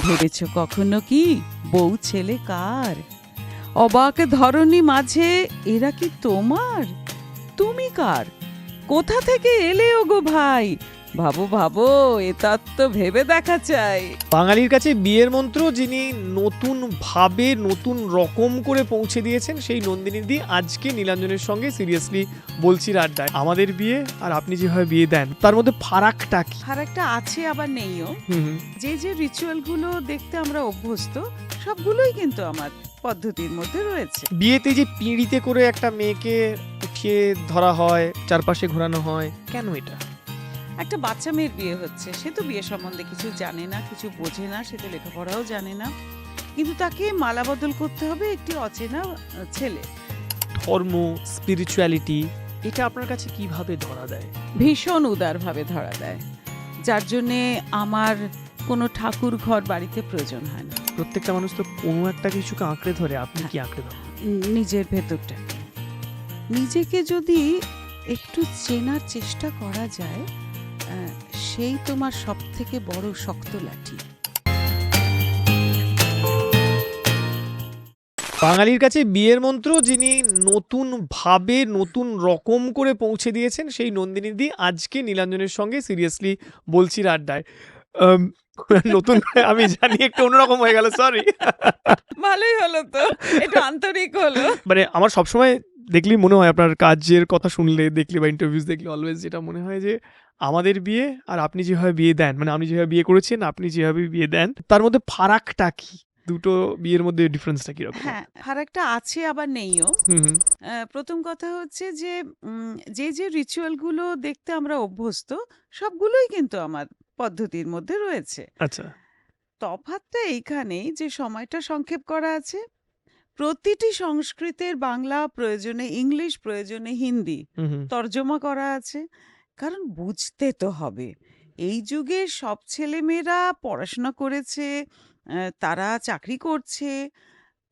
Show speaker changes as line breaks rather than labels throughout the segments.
ভেবেছ কখনো কি? বউ ছেলে কার? অবাক ধরনী মাঝে, এরা কি তোমার? তুমি কার? কোথা থেকে এলে ওগো ভাই? ভাবো ভাবো এ তো ভেবে দেখা চাই
বাঙালির কাছে বিয়ের মন্ত্র যিনি নতুন ভাবে নতুন রকম করে পৌঁছে দিয়েছেন সেই নন্দিনী দি আজকে নীলাঞ্জনের সঙ্গে সিরিয়াসলি বলছি আড্ডায় আমাদের বিয়ে আর আপনি যেভাবে বিয়ে দেন তার মধ্যে ফারাকটা কি?
আর একটা আছে আবার নেইও। যে যে রিচুয়ালগুলো দেখতে আমরা অভ্যস্ত সবগুলোই কিন্তু আমার পদ্ধতির মধ্যে রয়েছে।
বিয়েতে যে পিঁড়িতে করে একটা মেয়েকে উঠিয়ে ধরা হয় চারপাশে ঘোরানো হয় কেন এটা?
একটা বাচ্চা মেয়ের বিয়ে হচ্ছে। সে তো বিয়ে সম্বন্ধে কিছু জানে না কিছু বোঝে না সে তো লেখাপড়াও জানে না। কিন্তু তাকে মালা বদল করতে হবে একটি অচেনা ছেলে।
ধর্ম স্পিরিচুয়ালিটি এটা আপনার কাছে কীভাবে ধরা দেয়?
ভীষণ উদারভাবে ধরা দেয়। যার জন্যে আমার কোনো ঠাকুর ঘর বাড়িতে প্রয়োজন হয় না।
প্রত্যেকটা মানুষ তো কোনো একটা কিছুকে আঁকড়ে ধরে আপনি কি আঁকড়ে ধরেন?
নিজের ভেতরটাকে। নিজেকে যদি একটু চেনার চেষ্টা করা যায় সেই তোমার সব থেকে বড় শক্ত লাঠি।
বাঙালির কাছে বিয়ের মন্ত্র যিনি নতুন ভাবে নতুন রকম করে পৌঁছে দিয়েছেন সেই নন্দিনী দি আজকে নীলাঞ্জনের সঙ্গে সিরিয়াসলি বলছি আড্ডায়। নতুন আমি জানি একটু অন্যরকম হয়ে গেল সরি
ভালোই হলো তো একটু আন্তরিক হলো।
মানে আমার সবসময় দেখলি মনে হয় আপনার কাজের কথা শুনলে দেখলে বা ইন্টারভিউস দেখলে অলওয়েজ যেটা মনে হয় যে আমাদের বিয়ে আর আপনি যেভাবে বিয়ে দেন মানে আপনি যেভাবে বিয়ে করেছেন আপনি যেভাবে বিয়ে দেন তার মধ্যে ফারাকটা কি? দুটো বিয়ের মধ্যে ডিফারেন্সটা কীরকম?
হ্যাঁ আর একটা আছে আবার নেইও। প্রথম কথা হচ্ছে যে যে যে রিচুয়ালগুলো দেখতে আমরা অভ্যস্ত সবগুলোই কিন্তু আমার পদ্ধতির মধ্যে রয়েছে।
আচ্ছা।
তফাৎটা এইখানেই যে সময়টা সংক্ষেপ করা আছে। প্রতিটি সংস্কৃতের বাংলা প্রয়োজনে ইংলিশ প্রয়োজনে হিন্দি তর্জমা করা আছে। কারণ বুঝতে তো হবে। এই যুগে সব ছেলেমেয়েরা পড়াশোনা করেছে আহ, তারা চাকরি করছে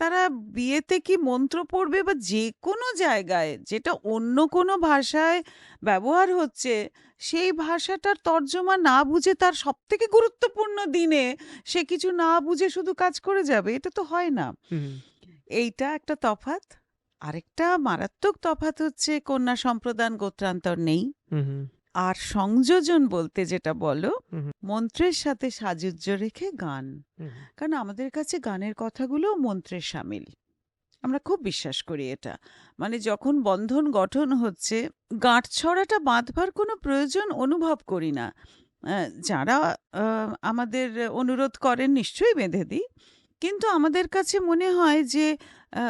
তারা বিয়েতে কি মন্ত্র পড়বে বা যে কোনো জায়গায় যেটা অন্য কোনো ভাষায় ব্যবহার হচ্ছে সেই ভাষাটার তর্জমা না বুঝে তার সবথেকে গুরুত্বপূর্ণ দিনে সে কিছু না বুঝে শুধু কাজ করে যাবে এটা তো হয় না।
হুম।
এইটা একটা তফাৎ। আরেকটা মারাত্মক তফাত হচ্ছে কন্যা সম্প্রদান গোত্রান্তর নেই।
হুম।
আর সংযোজন বলতে যেটা বলো। মন্ত্রের সাথে সাজুজ্য রেখে গান। কারণ আমাদের কাছে গানের কথাগুলো মন্ত্রের সামিল। আমরা খুব বিশ্বাস করি এটা। মানে যখন বন্ধন গঠন হচ্ছে গাঁট ছড়াটা বাঁধবার কোনো প্রয়োজন অনুভব করি না। যারা আমাদের অনুরোধ করেন নিশ্চয়ই বেঁধে দিই। কিন্তু আমাদের কাছে মনে হয় যে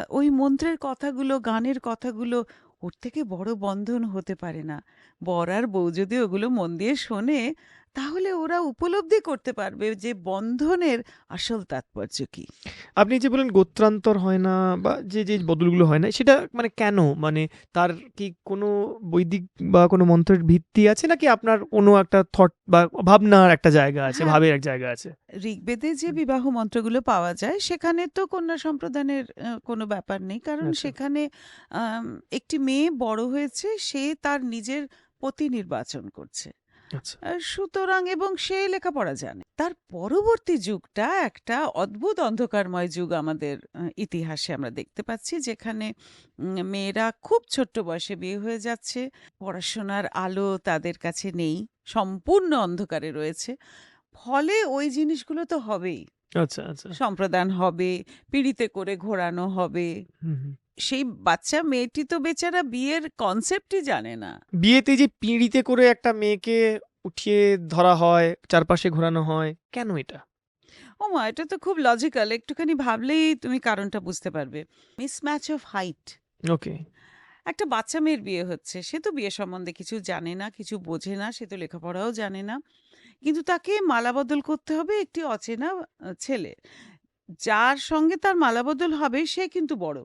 ওই মন্ত্রের কথাগুলো গানের কথাগুলো ওর থেকে বড় বন্ধন হতে পারে না। বর আর বউ যদি ওগুলো মন দিয়ে শোনে তাহলে ওরা উপলব্ধি করতে পারবে যে বন্ধনের আসল তাৎপর্য কি।
আপনি যে বলেন গোত্রান্তর হয় না বা যে যে বদলগুলো হয় না সেটা মানে কেন? মানে তার কি কোনো বৈদিক বা কোনো মন্ত্রের ভিত্তি আছে নাকি আপনার কোনো একটা থট বা ভাবনার একটা জায়গা আছে
হ্যাঁ।
ভাবের এক জায়গা আছে?
ঋগ্বেদে যে বিবাহ মন্ত্রগুলো পাওয়া যায় সেখানে তো কন্যা সম্প্রদানের কোনো ব্যাপার নেই। কারণ
আচ্ছা।
সেখানে একটি মেয়ে বড় হয়েছে সে তার নিজের পতি নির্বাচন করছে।
আচ্ছা।
সুতরাং এবং সে লেখাপড়া জানে। তার পরবর্তী যুগটা একটা অদ্ভুত অন্ধকারময় যুগ আমাদের ইতিহাসে আমরা দেখতে পাচ্ছি যেখানে মেয়েরা খুব ছোট্ট বয়সে বিয়ে হয়ে যাচ্ছে। পড়াশোনার আলো তাদের কাছে নেই সম্পূর্ণ অন্ধকারে রয়েছে। ফলে ওই জিনিসগুলো তো হবেই।
আচ্ছা আচ্ছা।
সম্প্রদান হবে পিড়িতে করে ঘোরানো হবে। সেই বাচ্চা মেয়েটি তো বেচারা বিয়ের কনসেপ্টই জানে না।
বিয়েতে যে পিঁড়িতে করে একটা মেয়েকে উঠিয়ে ধরা হয় চারপাশে ঘোরানো হয় কেন এটা?
ও মা এটা তো খুব লজিক্যাল একটুখানি ভাবলেই তুমি কারণটা বুঝতে পারবে। Mismatch of height
okay.
একটা বাচ্চা মেয়ের বিয়ে হচ্ছে সে তো বিয়ে সম্বন্ধে কিছু জানে না কিছু বোঝে না সে তো লেখাপড়াও জানে না। কিন্তু তাকে মালাবদল করতে হবে একটি অচেনা ছেলে। যার সঙ্গে তার মালাবদল হবে সে কিন্তু বড়।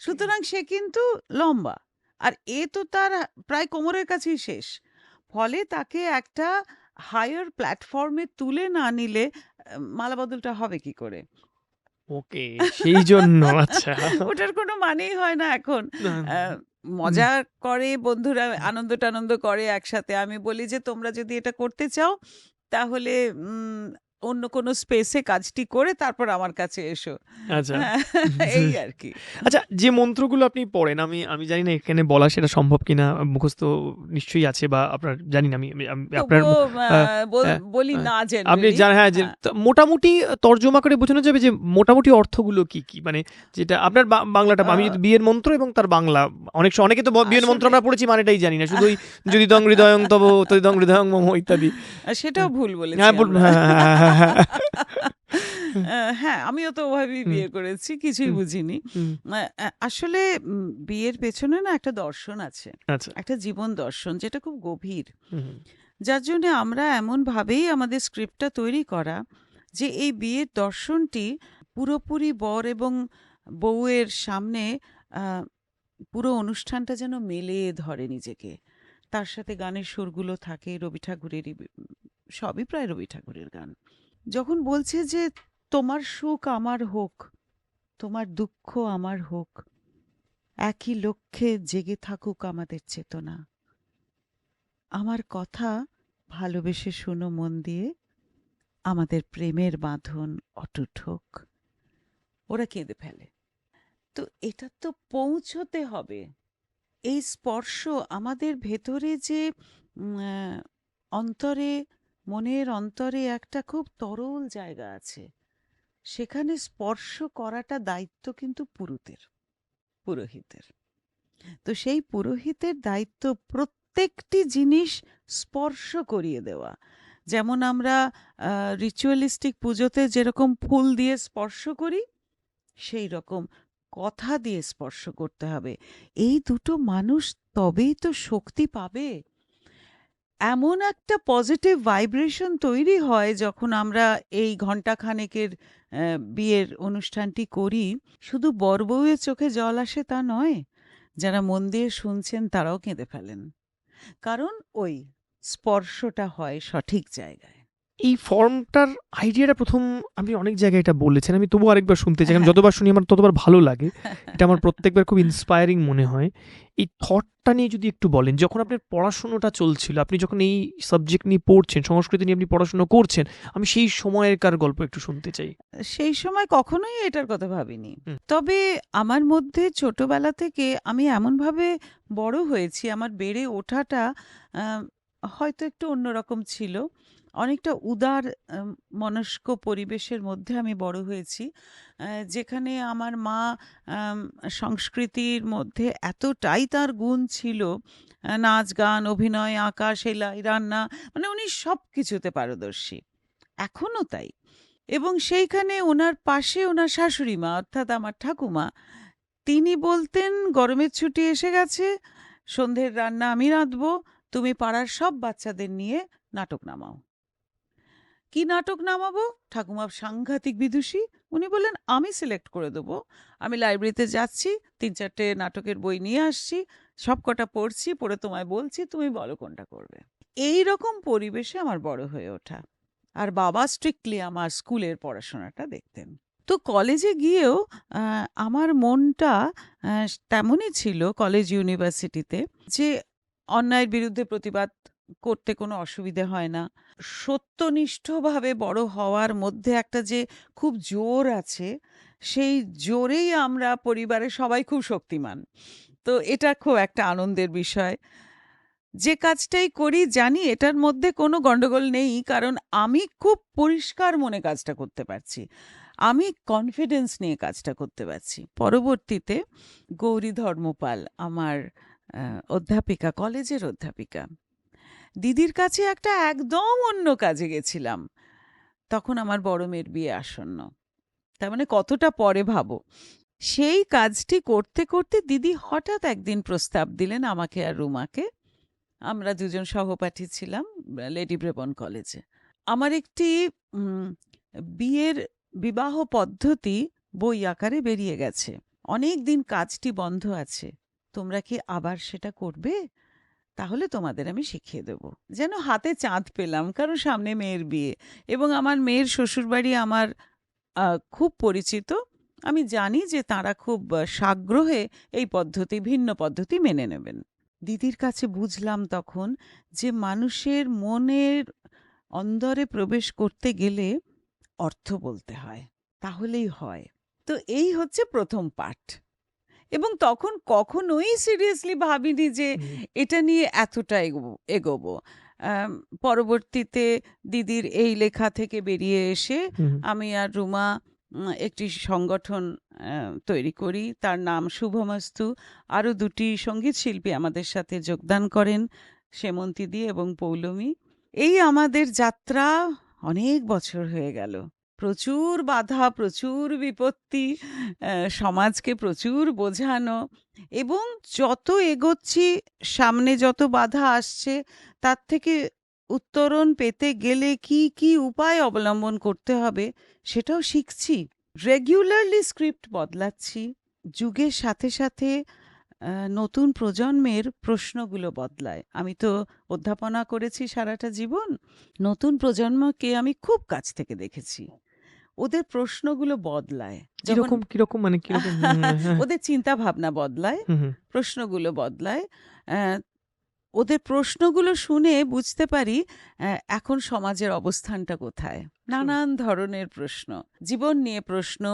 সুতরাং সে কিন্তু লম্বা। আর এ তো তার প্রায় কোমরের কাছেই শেষ। ফলে তাকে একটা হায়ার প্ল্যাটফর্মে তুলে না নিলে মালাবদলটা হবে কি করে?
ওকে সেই জন্য আচ্ছা।
ওটার কোনো মানেই হয় না এখন। মজা করে বন্ধুরা আনন্দ টানন্দ করে একসাথে। আমি বলি যে তোমরা যদি এটা করতে চাও তাহলে উম, অন্য কোনো স্পেসে কাজটি করে তারপর আমার কাছে এসো।
আচ্ছা।
হ্যাঁ, এই আর কি।
আচ্ছা যে মন্ত্রগুলো আপনি পড়েন আমি আমি জানি না এখানে বলা সেটা সম্ভব কিনা মুখস্থ নিশ্চয়ই আছে বা আপনার জানি না আমি আপনার
বল-
হ্যাঁ,
বলি
না
না
আপনি জানেন হ্যাঁ যে
হ্যাঁ।
মোটামুটি তর্জমা করে বোঝানো যাবে যে মোটামুটি অর্থগুলো কি কি? মানে যেটা আপনার বাংলাটা আমি যদি বিয়ের মন্ত্র এবং তার বাংলা অনেক অনেকে তো ব- বিয়ের মন্ত্র আমরা পড়েছি মানেটাই জানি না। শুধুই যদি দং হৃদয়ং তব তদি দং হৃদয়ং মম ইত্যাদি।
সেটাও ভুল বলেছি
হ্যাঁ বল
আমরা।
হ্যাঁ, হ্যাঁ, হ্যাঁ, হ্যাঁ,
আমিও তো ওভাবেই বিয়ে করেছি কিছুই বুঝিনি। আসলে বিয়ের পেছনে না একটা দর্শন আছে।
আচ্ছা।
একটা জীবন দর্শন যেটা খুব গভীর। যার জন্য আমরা এমনভাবেই আমাদের স্ক্রিপ্টটা তৈরি করা যে এই বিয়ের দর্শনটি পুরোপুরি বর এবং বউয়ের সামনে আহ, পুরো অনুষ্ঠানটা যেন মেলে ধরে নিজেকে। তার সাথে গানের সুরগুলো থাকে, রবি ঠাকুরেরই সবই প্রায় রবি ঠাকুরের গান। যখন বলছে যে, তোমার সুখ আমার হোক, তোমার দুঃখ আমার হোক, একই লক্ষ্যে জেগে থাকুক আমাদের চেতনা। আমার কথা ভালোবেসে শুনো মন দিয়ে, আমাদের প্রেমের বাঁধন অটুট হোক। ওরা কেঁদে ফেলে। তো এটা তো পৌঁছতে হবে। এই স্পর্শ আমাদের ভেতরে যে অন্তরে, মনের অন্তরে একটা খুব তরল জায়গা আছে। সেখানে স্পর্শ করাটা দায়িত্ব কিন্তু পুরুতের, পুরোহিতের। তো সেই পুরোহিতের দায়িত্ব প্রত্যেকটি জিনিস স্পর্শ করিয়ে দেওয়া। যেমন আমরা রিচুয়ালিস্টিক পুজোতে যেরকম ফুল দিয়ে স্পর্শ করি, সেই রকম কথা দিয়ে স্পর্শ করতে হবে। এই দুটো মানুষ তবেই তো শক্তি পাবে। এমন একটা পজিটিভ ভাইব্রেশন তৈরি হয় যখন আমরা এই ঘণ্টাখানেকের বিয়ের অনুষ্ঠানটি করি। শুধু বর বউয়ের চোখে জল আসে তা নয়, যারা মন দিয়ে শুনছেন তারাও কেঁদে ফেলেন। কারণ ওই স্পর্শটা হয় সঠিক জায়গায়।
এই ফর্মটার আইডিয়াটা প্রথম আপনি অনেক জায়গায় এটা বলেছেন। আমি তবুও আরেকবার শুনতে চাই কারণ। যতবার শুনি আমার ততবার ভালো লাগে। এটা আমার প্রত্যেকবার খুব ইন্সপায়ারিং মনে হয়। এই থটটা নিয়ে যদি একটু বলেন যখন আপনার পড়াশুনোটা চলছিল আপনি যখন এই সাবজেক্ট নিয়ে পড়ছেন সংস্কৃতি নিয়ে আপনি পড়াশুনো করছেন আমি সেই সময়েরকার গল্প একটু শুনতে চাই।
সেই সময় কখনোই এটার কথা ভাবিনি। তবে আমার মধ্যে ছোটবেলা থেকে আমি এমনভাবে বড় হয়েছি আমার বেড়ে ওঠাটা হয়তো একটু অন্যরকম ছিল। অনেকটা উদার মনস্ক পরিবেশের মধ্যে আমি বড় হয়েছি যেখানে আমার মা সংস্কৃতির মধ্যে এতটাই তার গুণ ছিল নাচ, গান, অভিনয়, আঁকা, সেলাই, রান্না মানে উনি সব কিছুতে পারদর্শী। এখনও তাই। এবং সেইখানে ওনার পাশে ওনার শাশুড়ি মা, অর্থাৎ আমার ঠাকুমা, তিনি বলতেন, গরমের ছুটি এসে গেছে, সন্ধ্যের রান্না আমি রাঁধবো, তুমি পাড়ার সব বাচ্চাদের নিয়ে নাটক নামাও। কি নাটক নামাবো? ঠাকুমা সাংঘাতিক বিদুষী। উনি বললেন, আমি সিলেক্ট করে দেবো। আমি লাইব্রেরিতে যাচ্ছি, তিন চারটে নাটকের বই নিয়ে আসছি, সব কটা পড়ছি, পড়ে তোমায় বলছি, তুমি বলো কোনটা করবে? এই রকম পরিবেশে আমার বড় হয়ে ওঠা। আর বাবা স্ট্রিক্টলি আমার স্কুলের পড়াশোনাটা দেখতেন। তো কলেজে গিয়েও আমার মনটা তেমনই ছিল কলেজ ইউনিভার্সিটিতে যে অন্যায়ের বিরুদ্ধে প্রতিবাদ করতে কোনো অসুবিধে হয় না। সত্যনিষ্ঠভাবে বড় হওয়ার মধ্যে একটা যে খুব জোর আছে, সেই জোরেই আমরা পরিবারের সবাই খুব শক্তিমান। তো এটা খুব একটা আনন্দের বিষয়। যে কাজটাই করি, জানি এটার মধ্যে কোনো গণ্ডগোল নেই, কারণ আমি খুব পরিষ্কার মনে কাজটা করতে পারছি। আমি কনফিডেন্স নিয়ে কাজটা করতে পারছি। পরবর্তীতে গৌরী ধর্মপাল, আমার অধ্যাপিকা, কলেজের অধ্যাপিকা। দিদির কাছে একটা একদম অন্য কাজে গেছিলাম। তখন আমার বড় মেয়ের বিয়ে আসন্ন। তার মানে কতটা পরে ভাবো? সেই কাজটি করতে করতে দিদি হঠাৎ একদিন প্রস্তাব দিলেন আমাকে আর রুমাকে। আমরা দুজন সহপাঠী ছিলাম, লেডি ব্রেবন কলেজে। আমার একটি বিয়ের বিবাহ পদ্ধতি বই আকারে বেরিয়ে গেছে। অনেক দিন কাজটি বন্ধ আছে। তোমরা কি আবার সেটা করবে? তাহলে তোমাদের আমি শিখিয়ে দেব। যেন হাতে চাঁদ পেলাম কারণ সামনে মেয়ের বিয়ে এবং আমার মেয়ের শ্বশুরবাড়ি আমার খুব পরিচিত। আমি জানি যে তারা খুব সাগ্রহে এই পদ্ধতি, ভিন্ন পদ্ধতি মেনে নেবেন। দিদির কাছে বুঝলাম তখন যে মানুষের মনের অন্দরে প্রবেশ করতে গেলে অর্থ বলতে হয়, তাহলেই হয়। তো এই হচ্ছে প্রথম পার্ট এবং তখন কখনোই সিরিয়াসলি ভাবিনি যে এটা নিয়ে এতটা এগোবো এগোবো। পরবর্তীতে দিদির এই লেখা থেকে বেরিয়ে এসে আমি আর রুমা একটি সংগঠন তৈরি করি। তার নাম শুভমস্তু। আরও দুটি সংগীত শিল্পী আমাদের সাথে যোগদান করেন সেমন্তীদি এবং পৌলমী। এই আমাদের যাত্রা অনেক বছর হয়ে গেল। প্রচুর বাধা, প্রচুর বিপত্তি সমাজকে প্রচুর বোঝানো এবং যত এগোচ্ছি, সামনে যত বাধা আসছে, তার থেকে উত্তরণ পেতে গেলে কি কি উপায় অবলম্বন করতে হবে সেটাও শিখছি। রেগুলারলি স্ক্রিপ্ট বদলাচ্ছি। যুগের সাথে সাথে নতুন প্রজন্মের প্রশ্নগুলো বদলায়। আমি তো অধ্যাপনা করেছি সারাটা জীবন। নতুন প্রজন্মকে আমি খুব কাছ থেকে দেখেছি। ওদের প্রশ্নগুলো বদলায়।
কীরকম কীরকম মানে কীরকম? হ্যাঁ,
ওদের চিন্তা ভাবনা বদলায় প্রশ্নগুলো বদলায়। ওদের প্রশ্নগুলো শুনে বুঝতে পারি এখন সমাজের অবস্থানটা কোথায়। নানান ধরনের প্রশ্ন জীবন নিয়ে প্রশ্ন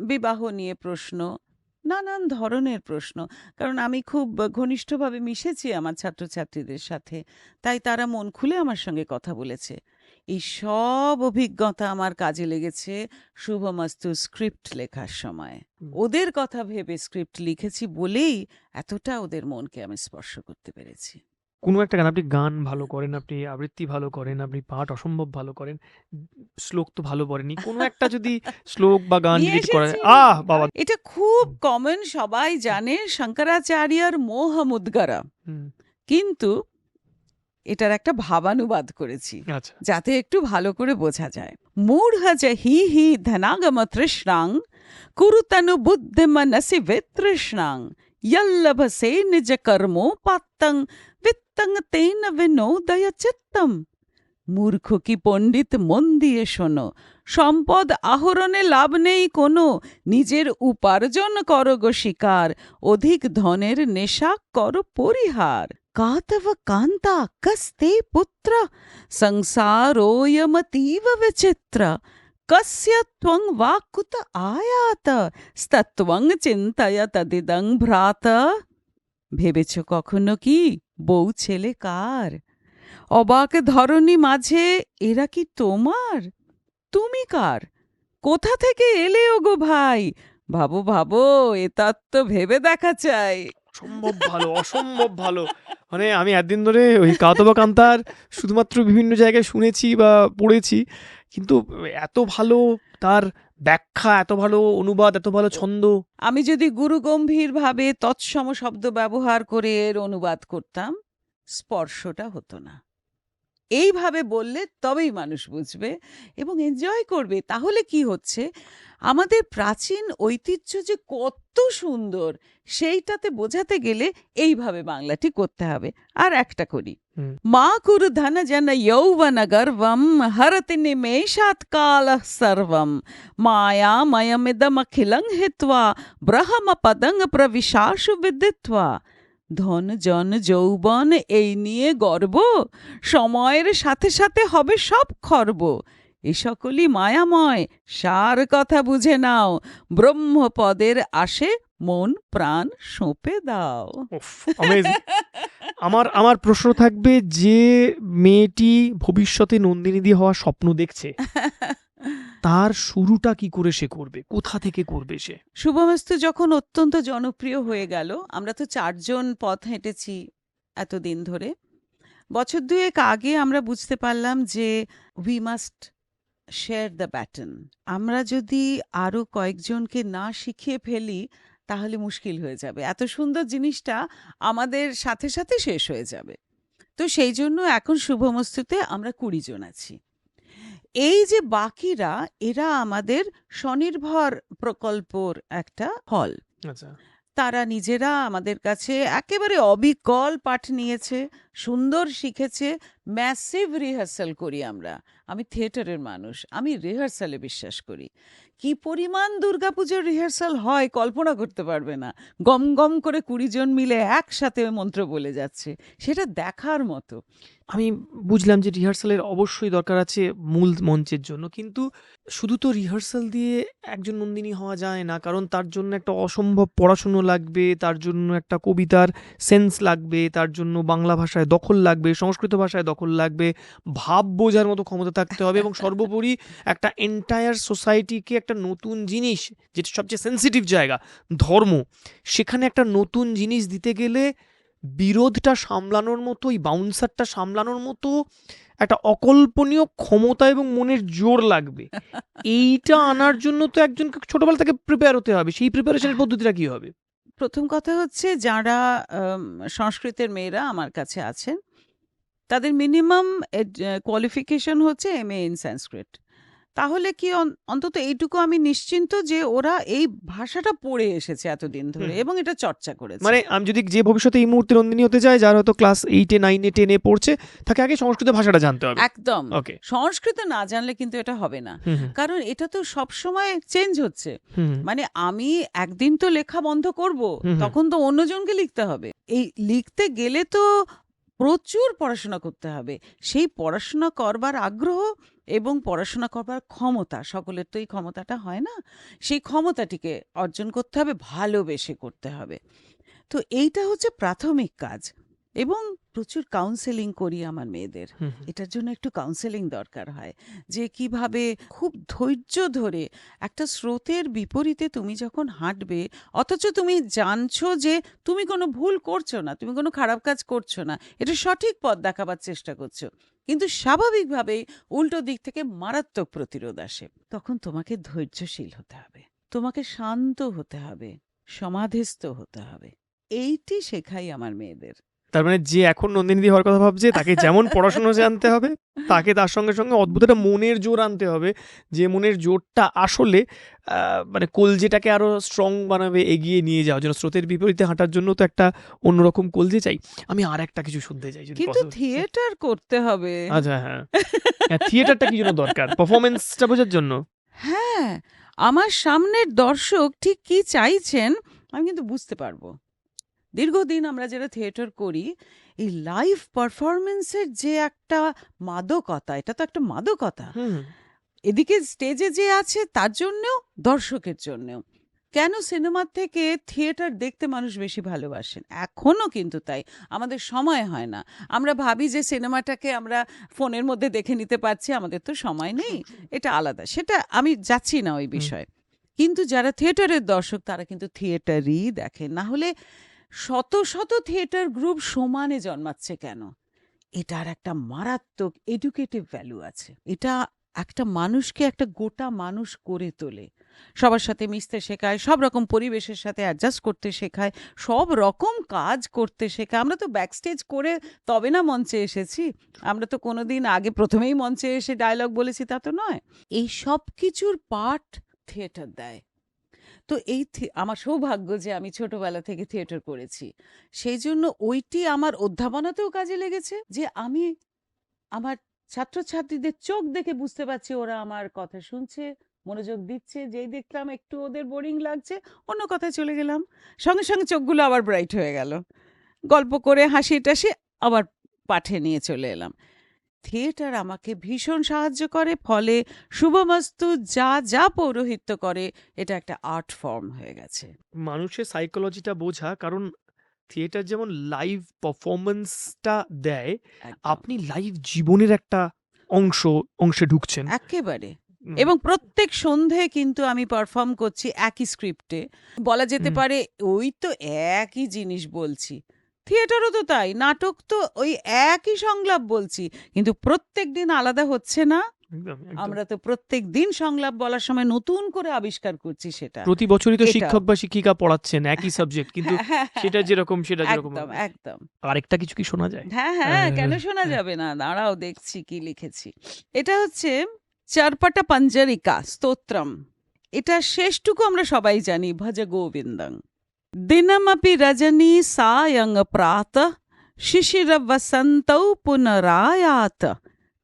বিবাহ নিয়ে প্রশ্ন নানান ধরনের প্রশ্ন। কারণ আমি খুব ঘনিষ্ঠভাবে মিশেছি আমার ছাত্রছাত্রীদের সাথে তাই তারা মন খুলে আমার সঙ্গে কথা বলেছে। এই সব অভিজ্ঞতা আমার কাজে লেগেছে শুভমস্তু স্ক্রিপ্ট লেখার সময়। ওদের কথা ভেবে স্ক্রিপ্ট লিখেছি বলেই এতটা ওদের মনকে আমি স্পর্শ করতে পেরেছি।
কোনো একটা গান আপনি গান ভালো করেন আপনি আবৃত্তি ভালো করেন আপনি পাঠ অসম্ভব ভালো করেন শ্লোক তো ভালো পড়েনি। কোনো একটা যদি শ্লোক বা গান যদি করা আহ বাবা।
এটা খুব কমন সবাই জানে শঙ্করাচার্যর মোহমুদ্গরা
হুম,
কিন্তু এটার একটা ভাবানুবাদ করেছি।
আচ্ছা।
যাতে একটু ভালো করে বোঝা যায়। মূঢ় হি হি ধনাগম তৃষ্ণাং কুরুতনু বুদ্ধিমনসি বিতৃষ্ণাং যল্লভসে নিজ কর্ম পাত্তং বিত্তং তেন বিনোদয় চিত্তম। মূর্খ কি পণ্ডিত মন দিয়ে শোনো সম্পদ আহরণে লাভ নেই কোনো নিজের উপার্জন করগ শিকার অধিক ধনের নেশা কর পরিহার। কাতব কান্তা কস্তে পুত্র সংসারোয়মতীব বিচিত্র কস্য ত্বং वा कुत আয়াত স্তত্বং চিন্তয় তদিদং ভ্রাত ভেবেছ কখনো কি বউ ছেলে কার অবাক ধরনী মাঝে এরা কি তোমার তুমি কার কোথা থেকে এলে ওগো ভাই ভাবো ভাবো এ তত্ত্ব ভেবে দেখা চাই
অসম্ভব ভালো অসম্ভব ভালো। মানে আমি একদিন ধরে ওই কাতবা কান্তার শুধুমাত্র বিভিন্ন জায়গায় শুনেছি বা পড়েছি, কিন্তু এত ভালো তার ব্যাখ্যা, এত ভালো অনুবাদ, এত ভালো ছন্দ।
আমি যদি গুরু গম্ভীরভাবে তৎসম শব্দ ব্যবহার করে এর অনুবাদ করতাম, স্পর্শটা হতো না। এইভাবে বললে তবেই মানুষ বুঝবে এবং এনজয় করবে। তাহলে কি হচ্ছে? আমাদের প্রাচীন ঐতিহ্য যে কত সুন্দর সেইটাতে বোঝাতে গেলে এইভাবে বাংলাটি করতে হবে। আর একটা করি। মা কুরু ধন জন যৌবন গর্বম হরতি নিমেষাৎ কাল সর্বম। মায়াময়মিদমখিলং হিত্বা ব্রহ্ম পদং প্রবিশাসু বিদিত্বা। ধন জন যৌবন এই নিয়ে গর্ব সময়ের সাথে সাথে হবে সব খর্ব। এ সকলই মায়াময়। সার কথা বুঝে নাও। ব্রহ্মপদের আসে মন প্রাণ সঁপে দাও।
আমার আমার প্রশ্ন থাকবে যে মেয়েটি ভবিষ্যতে নন্দিনীদি হওয়ার স্বপ্ন দেখছে তার শুরুটা কি করে সে করবে? কোথা থেকে করবে সে?
শুভমস্তু যখন অত্যন্ত জনপ্রিয় হয়ে গেল আমরা তো চারজন পথ হেঁটেছি এতদিন ধরে। বছর দুয়েক আগে আমরা বুঝতে পারলাম যে we must share the baton আমরা যদি আরও কয়েকজনকে না শিখিয়ে ফেলি, তাহলে মুশকিল হয়ে যাবে। এত সুন্দর জিনিসটা আমাদের সাথে সাথে শেষ হয়ে যাবে। তো সেই জন্য এখন শুভমস্তুতে আমরা কুড়ি জন আছি। এই যে বাকিরা, এরা আমাদের স্বনির্ভর প্রকল্পর একটা ফল।
আচ্ছা।
তারা নিজেরা আমাদের কাছে একেবারে অবিকল পাঠ নিয়েছে, সুন্দর শিখেছে। ম্যাসিভ রিহার্সাল করি আমরা। আমি থিয়েটারের মানুষ, আমি রিহার্সালে বিশ্বাস করি। কি পরিমাণ দুর্গাপুজোর রিহার্সাল হয় কল্পনা করতে পারবে না। গম গম করে কুড়ি জন মিলে একসাথে মন্ত্র বলে যাচ্ছে। সেটা দেখার মতো।
আমি বুঝলাম যে রিহার্সালের অবশ্যই দরকার আছে মূল মঞ্চের জন্য, কিন্তু শুধু তো রিহার্সাল দিয়ে একজন নন্দিনী হওয়া যায় না, কারণ তার জন্য একটা অসম্ভব পড়াশুনো লাগবে, তার জন্য একটা কবিতার সেন্স লাগবে, তার জন্য বাংলা ভাষায় দখল লাগবে, সংস্কৃত ভাষায় দখল লাগবে, ভাব বোঝার মতো ক্ষমতা থাকতে হবে এবং সর্বোপরি একটা এন্টায়ার সোসাইটিকে একটা নতুন জিনিস, যেটা সবচেয়ে সেন্সিটিভ জায়গা, ধর্ম, সেখানে একটা নতুন জিনিস দিতে গেলে বিরোধটা সামলানোর মতো এই বাউন্সারটা সামলানোর মতো একটা অকল্পনীয় ক্ষমতা এবং মনের জোর লাগবে। এইটা আনার জন্য তো একজনকে ছোটবেলা থেকে প্রিপেয়ার হতে হবে। সেই প্রিপারেশনের পদ্ধতিটা কি হবে?
প্রথম কথা হচ্ছে যারা সংস্কৃতের মেয়েরা আমার কাছে আছেন তাদের মিনিমাম কোয়ালিফিকেশন হচ্ছে এম এ ইন সংস্কৃত তাহলে কি অন্তত এইটুকু আমি নিশ্চিন্ত যে ওরা এই ভাষাটা পড়ে এসেছে এতদিন ধরে এবং এটা চর্চা করেছে।
মানে আমি যদি যে ভবিষ্যতে এই মুহূর্তে নন্দিনী হতে চাই যার হয়তো ক্লাস এইটে নাইনে টেনে পড়ছে তাকে আগে সংস্কৃত ভাষাটা জানতে হবে।
একদম। সংস্কৃত না জানলে কিন্তু এটা হবে না। কারণ এটা তো সব সময় চেঞ্জ হচ্ছে মানে আমি একদিন তো লেখা বন্ধ করব। তখন তো অন্যজনকে লিখতে হবে। এই লিখতে গেলে তো প্রচুর পড়াশোনা করতে হবে। সেই পড়াশোনা করবার আগ্রহ এবং পড়াশোনা করবার ক্ষমতা, সকলের তো এই ক্ষমতাটা হয় না, সেই ক্ষমতাটিকে অর্জন করতে হবে, ভালোবেসে করতে হবে। তো এইটা হচ্ছে প্রাথমিক কাজ। এবং প্রচুর কাউন্সেলিং করি আমার মেয়েদের। এটার জন্য একটু কাউন্সেলিং দরকার হয়। যে কীভাবে খুব ধৈর্য ধরে একটা স্রোতের বিপরীতে তুমি যখন হাঁটবে অথচ তুমি জানছো যে তুমি কোনো ভুল করছ না তুমি কোনো খারাপ কাজ করছ না এটা সঠিক পথ দেখাবার চেষ্টা করছ। কিন্তু স্বাভাবিকভাবেই উল্টো দিক থেকে মারাত্মক প্রতিরোধ আসে। তখন তোমাকে ধৈর্যশীল হতে হবে তোমাকে শান্ত হতে হবে সমাধিস্থ হতে হবে। এইটি শেখাই আমার মেয়েদের।
তার মানে যে এখন নন্দিনী হওয়ার কথা ভাবছে তাকে যেমন পড়াশোনা জানতে হবে তাকে তার সঙ্গে সঙ্গে অদ্ভুত একটা মনের জোর আনতে হবে। যে মনের জোরটা আসলে মানে কলজেটাকে আরও স্ট্রং বানাবে এগিয়ে নিয়ে যাওয়ার জন্য স্রোতের বিপরীতে হাঁটার জন্য তো একটা অন্যরকম কলজে চাই। আমি আর একটা কিছু শুনতে চাই
কিন্তু থিয়েটার করতে হবে।
আচ্ছা হ্যাঁ। থিয়েটারটা কি জন্য দরকার? পারফরমেন্সটা বোঝার জন্য?
হ্যাঁ আমার সামনের দর্শক ঠিক কি চাইছেন আমি কিন্তু বুঝতে পারব। দীর্ঘদিন আমরা যারা থিয়েটার করি এই লাইভ পারফরমেন্সের যে একটা মাদকতা এটা তো একটা মাদকতা। এদিকে স্টেজে যে আছে তার জন্যও দর্শকের জন্যও। কেন সিনেমার থেকে থিয়েটার দেখতে মানুষ বেশি ভালোবাসেন? এখনও কিন্তু তাই। আমাদের সময় হয় না। আমরা ভাবি যে সিনেমাটাকে আমরা ফোনের মধ্যে দেখে নিতে পারছি আমাদের তো সময় নেই। এটা আলাদা। সেটা আমি যাচ্ছি না ওই বিষয়ে। কিন্তু যারা থিয়েটারের দর্শক তারা কিন্তু থিয়েটারই দেখেন না হলে শত শত থিয়েটার গ্রুপ সমানে জন্মাচ্ছে কেন? এটার একটা মারাত্মক এডুকেটিভ ভ্যালু আছে। এটা একটা মানুষকে একটা গোটা মানুষ করে তোলে। সবার সাথে মিশতে শেখায়, সব রকম পরিবেশের সাথে অ্যাডজাস্ট করতে শেখায়, সব রকম কাজ করতে শেখায়। আমরা তো ব্যাকস্টেজ করে তবে না মঞ্চে এসেছি। আমরা তো কোনোদিন আগে প্রথমেই মঞ্চে এসে ডায়লগ বলেছি, তা তো নয়। এই সব কিছুর পার্ট থিয়েটার দেয়। তো এই আমার সৌভাগ্য যে আমি ছোটবেলা থেকে থিয়েটার করেছি। সেই জন্য ওইটি আমার অধ্যাপনাতেও কাজে লেগেছে যে আমি আমার ছাত্রছাত্রীদের চোখ দেখে বুঝতে পারছি ওরা আমার কথা শুনছে, মনোযোগ দিচ্ছে, যেই দেখলাম একটু ওদের বোরিং লাগছে, অন্য কথায় চলে গেলাম। সঙ্গে সঙ্গে চোখগুলো আবার ব্রাইট হয়ে গেল। গল্প করে হাসি টাসি আবার পাঠে নিয়ে চলে এলাম। থিয়েটার আমাকে ভীষণ সাহায্য করে ফলে শুভমস্তু যা যা পৌরোহিত্য করে এটা একটা আর্ট ফর্ম হয়ে গেছে।
মানুষের সাইকোলজিটা বোঝা কারণ থিয়েটার যেমন লাইভ পারফরমেন্সটা দেয় আপনি লাইভ জীবনের একটা অংশ অংশে ঢুকছেন।
একেবারে। এবং প্রত্যেক সন্ধে কিন্তু আমি পারফর্ম করছি একই স্ক্রিপ্টে। বলা যেতে পারে ওই তো একই জিনিস বলছি। থিয়েটারও তো তাই নাটক তো ওই একই সংলাপ বলছি কিন্তু প্রত্যেক দিন আলাদা হচ্ছে না। আমরা তো প্রত্যেক দিন সংলাপ বলার সময় নতুন করে আবিষ্কার করছি সেটা।
প্রতি বছরই তো শিক্ষক বা শিক্ষিকা পড়াচ্ছেন একই সাবজেক্ট কিন্তু
হ্যাঁ, হ্যাঁ,
সেটা যেরকম সেটা যেরকম
একদম একদম।
আরেকটা কিছু কি শোনা যায়?
হ্যাঁ হ্যাঁ কেন শোনা
হ্যাঁ।
যাবে না? দাঁড়াও দেখছি কি লিখেছি। এটা হচ্ছে চারপাটা পাঞ্জারিকা স্তোত্রম। এটা শেষটুকু আমরা সবাই জানি ভজ গোবিন্দং। दिनमपि रजनी सायं प्रातः, शिशिरवसन्तौ पुनरायात।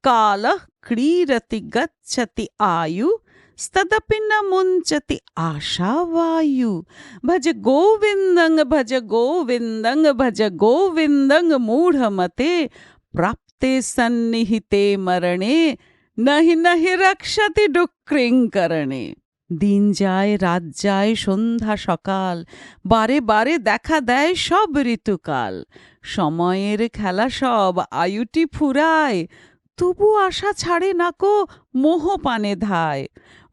कालः क्रीरति गच्छति आयु, स्तदपि न मुञ्चति आशावायु भज गोविन्दं भज गोविन्दं भज गोविन्दं मूढमते, प्राप्ते सन्निहिते मरणे, नहि नहि रक्षति डुक्रिङ्करणे। দিন যায়, রাত যায়, সন্ধ্যা সকাল। বারে বারে দেখা দেয় সব ঋতুকাল। সময়ের খেলা সব আয়ুটি ফুরায়। তবু আশা ছাড়ে নাকো মোহ পানে ধায়।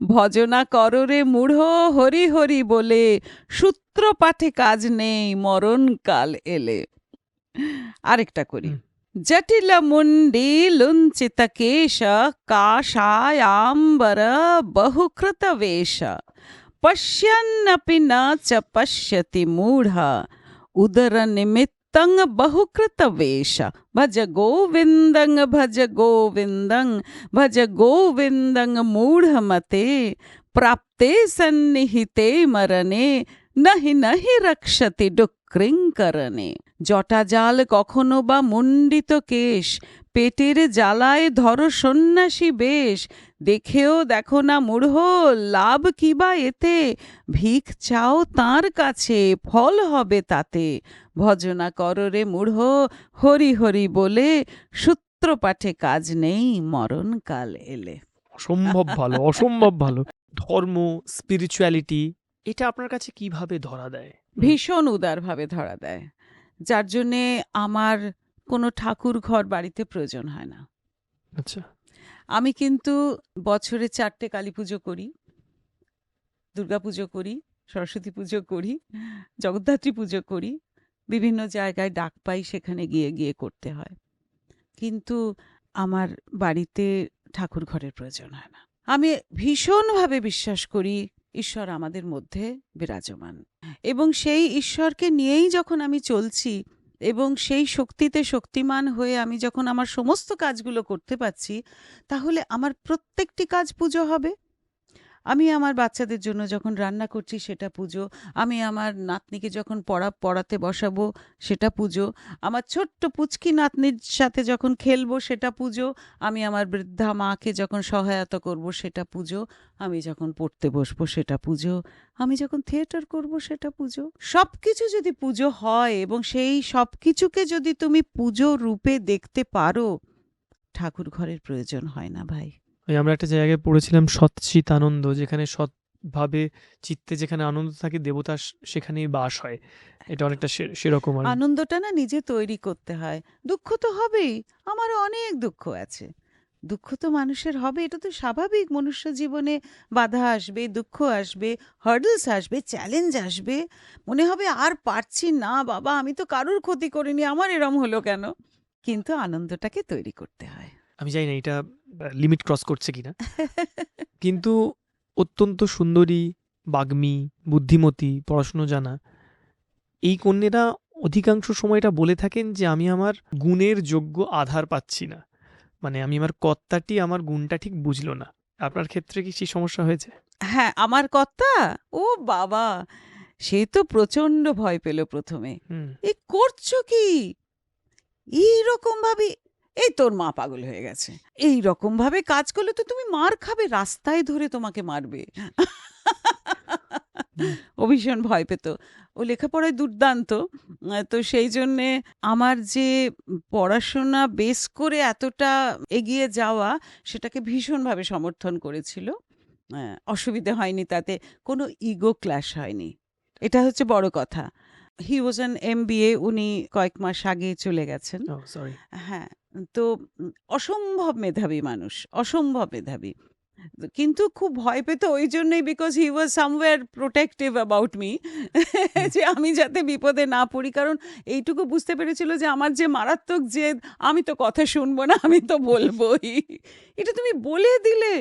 ভজনা কররে মূঢ় হরি হরি বলে সূত্র পাঠে কাজ নেই, মরণকাল এলে। আরেকটা করি।
जटिल
मुंडी लुंचित केश जटिलमुण्डीलुञ्चितकेश बहुकृत वेश पश्यन्नपि न च पश्यति मूढ। उदर निमित्तंग बहुकृत वेश भज गोविन्दं भज गोविन्दं भज गोविंदंग मूढ़ मते प्राप्ते सन्निहिते मरणे, नहि नहि रक्षति दुख ক্রিঙ্করণে জটাজাল কখনো বা মুন্ডিত কেশ, পেটের জ্বালায় ধরো সন্ন্যাসী বেশ। দেখেও দেখো না মূঢ়, লাভ কিবা এতে? ভিক চাও তার কাছে, ফল হবে তাতে। ভজনা কররে মূঢ়, হরি হরি বলে, সূত্রপাঠে কাজ নেই মরণকাল এলে।
অসম্ভব ভালো অসম্ভব ভালো। ধর্ম স্পিরিচুয়ালিটি এটা আপনার কাছে কীভাবে ধরা দেয়?
ভীষণ উদারভাবে ধরা দেয়। যার জন্যে আমার কোনো ঠাকুর ঘর বাড়িতে প্রয়োজন হয় না।
আচ্ছা।
আমি কিন্তু বছরে চারটে কালী পুজো করি দুর্গা পুজো করি সরস্বতী পুজো করি জগদ্ধাত্রী পুজো করি বিভিন্ন জায়গায় ডাক পাই সেখানে গিয়ে গিয়ে করতে হয়। কিন্তু আমার বাড়িতে ঠাকুর ঘরের প্রয়োজন হয় না। আমি ভীষণভাবে বিশ্বাস করি ঈশ্বর আমাদের মধ্যে বিরাজমান। এবং সেই ঈশ্বরকে নিয়েই যখন আমি চলছি এবং সেই শক্তিতে শক্তিমান হয়ে আমি যখন আমার সমস্ত কাজগুলো করতে পারছি, তাহলে আমার প্রত্যেকটি কাজ পুজো হবে। আমি আমার বাচ্চাদের জন্য যখন রান্না করছি সেটা পুজো, আমি আমার নাতনিকে যখন পড়া, পড়াতে বসাবো সেটা পুজো, আমার ছোট্ট পুচকি নাতনির সাথে যখন খেলব সেটা পুজো, আমি আমার বৃদ্ধা মাকে যখন সহায়তা করব সেটা পুজো, আমি যখন পড়তে বসবো সেটা পুজো, আমি যখন থিয়েটার করব সেটা পুজো। সব কিছু যদি পুজো হয় এবং সেই সব কিছুকে যদি তুমি পুজো রূপে দেখতে পারো, ঠাকুর ঘরের প্রয়োজন হয় না ভাই।
ওই আমরা একটা জায়গায় পড়েছিলাম সৎচিত আনন্দ যেখানে সৎভাবে চিত্তে যেখানে আনন্দ থাকে দেবতা সেখানেই বাস হয়। এটা অনেকটা সেরকম
আনন্দটা না নিজে তৈরি করতে হয়। দুঃখ তো হবেই আমার অনেক দুঃখ আছে। দুঃখ তো মানুষের হবে এটা তো স্বাভাবিক। মনুষ্য জীবনে বাধা আসবে দুঃখ আসবে হার্ডলস আসবে চ্যালেঞ্জ আসবে। মনে হবে আর পারছি না বাবা আমি তো কারুর ক্ষতি করিনি আমার এরম হলো কেন? কিন্তু আনন্দটাকে তৈরি করতে হয়।
আমি জানি না এটা লিমিট ক্রস করছে কিনা। কিন্তু অত্যন্ত সুন্দরী বাগ্মী বুদ্ধিমতী পড়াশুনো জানা এই কন্যারা অধিকাংশ সময়টা বলে থাকেন যে আমি আমার গুণের যোগ্য আধার পাচ্ছি না। মানে আমি আমার কর্তাটি আমার গুণটা ঠিক বুঝলো না। আপনার ক্ষেত্রে কি সেই সমস্যা হয়েছে?
হ্যাঁ আমার কর্তা? ও বাবা! সে তো প্রচণ্ড ভয় পেল প্রথমে। এ করছ কি? এই রকম ভাবে এই তোর মা পাগল হয়ে গেছে। এই রকম ভাবে কাজ করলে তো তুমি মার খাবে রাস্তায় ধরে তোমাকে মারবে। ও ভীষণ ভয় পেত। ও লেখাপড়ায় দুর্দান্ত। তো সেই জন্যে আমার যে পড়াশোনা বেস করে এতটা এগিয়ে যাওয়া সেটাকে ভীষণভাবে সমর্থন করেছিল। অসুবিধে হয়নি তাতে। কোনো ইগো ক্ল্যাশ হয়নি। এটা হচ্ছে বড় কথা। হি ওয়াজ অ্যান এম উনি কয়েক মাস আগে চলে গেছেন। হ্যাঁ তো অসম্ভব মেধাবী মানুষ অসম্ভব মেধাবী। কিন্তু খুব ভয় পেত ওই জন্যই because he was somewhere protective about me যে আমি যাতে বিপদে না পড়ি। কারণ এইটুকু বুঝতে পেরেছিল যে আমার যে মারাত্মক জেদ আমি তো কথা শুনব না আমি তো বলবোই। এটা তুমি বলে দিলে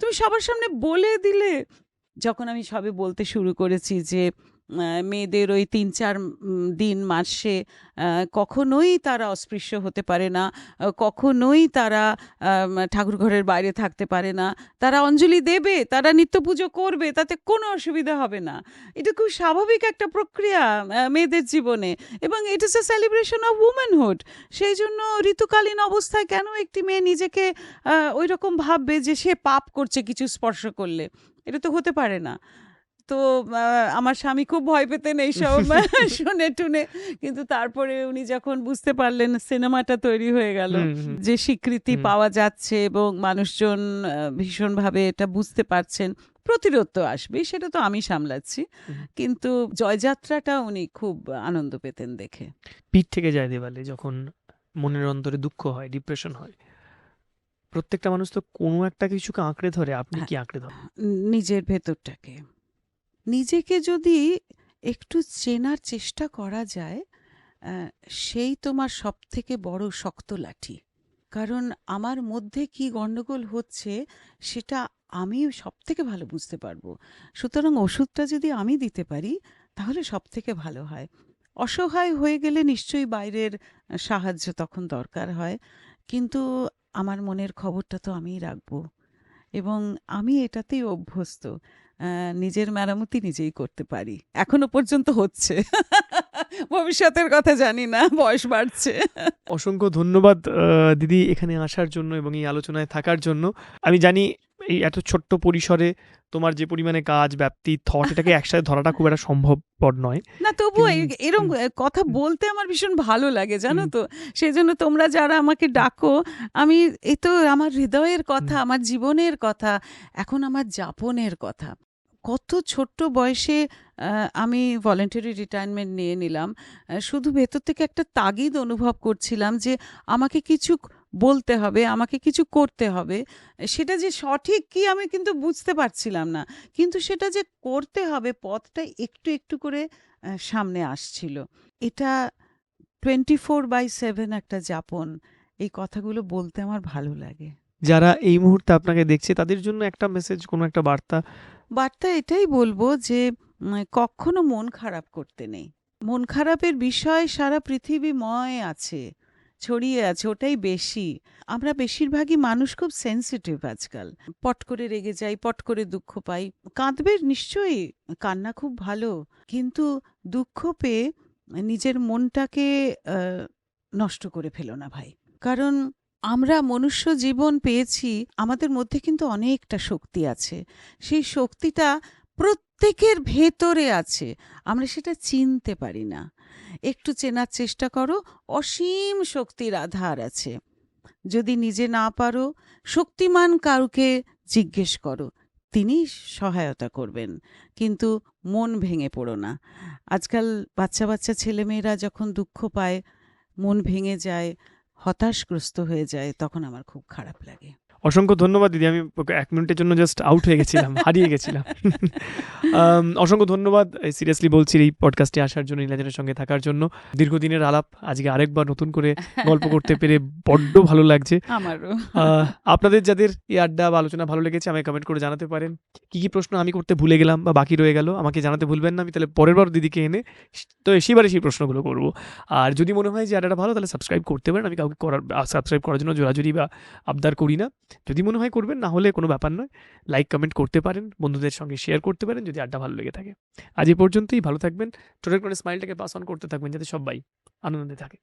তুমি সবার সামনে বলে দিলে। যখন আমি সবে বলতে শুরু করেছি যে মেয়েদের ওই তিন চার দিন মাসে কখনোই তারা অস্পৃশ্য হতে পারে না কখনোই তারা ঠাকুর ঘরের বাইরে থাকতে পারে না। তারা অঞ্জলি দেবে, তারা নিত্য পুজো করবে, তাতে কোনো অসুবিধা হবে না। এটা খুব স্বাভাবিক একটা প্রক্রিয়া মেয়েদের জীবনে। এবং it is a celebration of উমেনহুড সেই জন্য ঋতুকালীন অবস্থায় কেন একটি মেয়ে নিজেকে ওই রকম ভাববে যে সে পাপ করছে কিছু স্পর্শ করলে? এটা তো হতে পারে না। তো আমার স্বামী খুব ভয় পেতেন এইসব শুনে টুনে কিন্তু তারপরে উনি যখন বুঝতে পারলেন সিনেমাটা তৈরি হয়ে গেল
হুম, হুম।
যে স্বীকৃতি
হুম।
পাওয়া যাচ্ছে এবং মানুষজন ভীষণভাবে এটা বুঝতে পারছেন প্রতিরোধ তো আসবেই সেটা তো আমি সামলাচ্ছি
হুম।
কিন্তু জয়যাত্রাটা উনি খুব আনন্দ পেতেন দেখে
পিঠ থেকে যায় দেওয়ালে যখন মনের অন্তরে দুঃখ হয় ডিপ্রেশন হয় প্রত্যেকটা মানুষ তো কোনো একটা কিছুকে আঁকড়ে ধরে আপনি
হ্যাঁ।
কি আঁকড়ে ধরেন
নিজের ভেতরটাকে নিজেকে যদি একটু চেনার চেষ্টা করা যায় সেই তোমার সব থেকে বড় শক্ত লাঠি। কারণ আমার মধ্যে কি গণ্ডগোল হচ্ছে, সেটা আমি সব থেকে ভালো বুঝতে পারব। সুতরাং ওষুধটা যদি আমি দিতে পারি, তাহলে সব থেকে ভালো হয়। অসহায় হয়ে গেলে নিশ্চয়ই বাইরের সাহায্য তখন দরকার হয়, কিন্তু আমার মনের খবরটা তো আমিই রাখব। এবং আমি এটাতেই অভ্যস্ত। নিজের মেরামতি নিজেই করতে পারি। এখনও পর্যন্ত হচ্ছে। ভবিষ্যতের কথা জানি না বয়স বাড়ছে।
অসংখ্য ধন্যবাদ দিদি এখানে আসার জন্য এবং এই আলোচনায় থাকার জন্য। আমি জানি এই এত ছোট্ট পরিসরে তোমার যে পরিমাণে কাজ ব্যাপ্তি থট এটাকে একসাথে ধরাটা খুব একটা সম্ভবপর নয়।
না তবুও
কিন্তু-
এরকম কথা বলতে আমার ভীষণ ভালো লাগে জানো তো? সেই জন্য তোমরা যারা আমাকে ডাকো আমি এই তো আমার হৃদয়ের কথা আমার জীবনের কথা এখন আমার যাপনের কথা। কত ছোট্ট বয়সে আমি ভলেন্টারি রিটায়ারমেন্ট নিয়ে নিলাম। শুধু ভেতর থেকে একটা তাগিদ অনুভব করছিলাম যে আমাকে কিছু বলতে হবে, আমাকে কিছু করতে হবে। সেটা যে সঠিক কি আমি কিন্তু বুঝতে পারছিলাম না। কিন্তু সেটা যে করতে হবে পথটা একটু একটু করে সামনে আসছিল। এটা টোয়েন্টি ফোর বাই সেভেন একটা যাপন, এই কথাগুলো বলতে আমার ভালো লাগে।
যারা এই মুহূর্তে আপনাকে দেখছে, তাদের জন্য একটা মেসেজ কোনো একটা বার্তা?
বার্তা এটাই বলব যে কখনো মন খারাপ করতে নেই। মন খারাপের বিষয় সারা পৃথিবীময় আছে, ছড়িয়ে আছে, ওটাই বেশি। আমরা বেশিরভাগই মানুষ খুব সেনসিটিভ আজকাল। পট করে রেগে যাই, পট করে দুঃখ পাই। কাঁদবে নিশ্চয়ই, কান্না খুব ভালো। কিন্তু দুঃখ পেয়ে নিজের মনটাকে নষ্ট করে ফেলো না ভাই। কারণ আমরা মনুষ্য জীবন পেয়েছি, আমাদের মধ্যে কিন্তু অনেকটা শক্তি আছে। সেই শক্তিটা প্রত্যেকের ভেতরে আছে, আমরা সেটা চিনতে পারি না। একটু চেনার চেষ্টা করো, অসীম শক্তির আধার আছে। যদি নিজে না পারো, শক্তিমান কাউকে জিজ্ঞেস করো, তিনি সহায়তা করবেন। কিন্তু মন ভেঙে পড়ো না। আজকাল বাচ্চা বাচ্চা ছেলেমেয়েরা যখন দুঃখ পায়, মন ভেঙে যায় হতাশগ্রস্ত হয়ে যায় তখন আমার খুব খারাপ লাগে।
অসংখ্য ধন্যবাদ দিদি আমি এক মিনিটের জন্য জাস্ট আউট হয়ে গেছিলাম হারিয়ে গেছিলাম। অসংখ্য ধন্যবাদ সিরিয়াসলি বলছি এই পডকাস্টে আসার জন্য নীলাজনের সঙ্গে থাকার জন্য। দীর্ঘদিনের আলাপ আজকে আরেকবার নতুন করে গল্প করতে পেরে বড্ড ভালো লাগছে। আপনাদের যাদের এই আড্ডা বা আলোচনা ভালো লেগেছে আমাকে কমেন্ট করে জানাতে পারেন। কি কি প্রশ্ন আমি করতে ভুলে গেলাম বা বাকি রয়ে গেল আমাকে জানাতে ভুলবেন না আমি তাহলে পরের বার দিদিকে এনে তো সেবারে সেই প্রশ্নগুলো করব। আর যদি মনে হয় যে আড্ডাটা ভালো তাহলে সাবস্ক্রাইব করতে পারেন আমি কাউকে করার সাবস্ক্রাইব করার জন্য জোরাজুরি বা আবদার করি না। যদি মনে হয় করবেন, না হলে কোনো ব্যাপার নয়। লাইক কমেন্ট করতে পারেন, বন্ধুদের সঙ্গে শেয়ার করতে পারেন যদি আড্ডা ভালো লেগে থাকে। আজ এ পর্যন্তই, ভালো থাকবেন। টোটাল করে স্মাইলটাকে পাস অন করতে থাকবেন যাতে সবাই আনন্দে থাকে।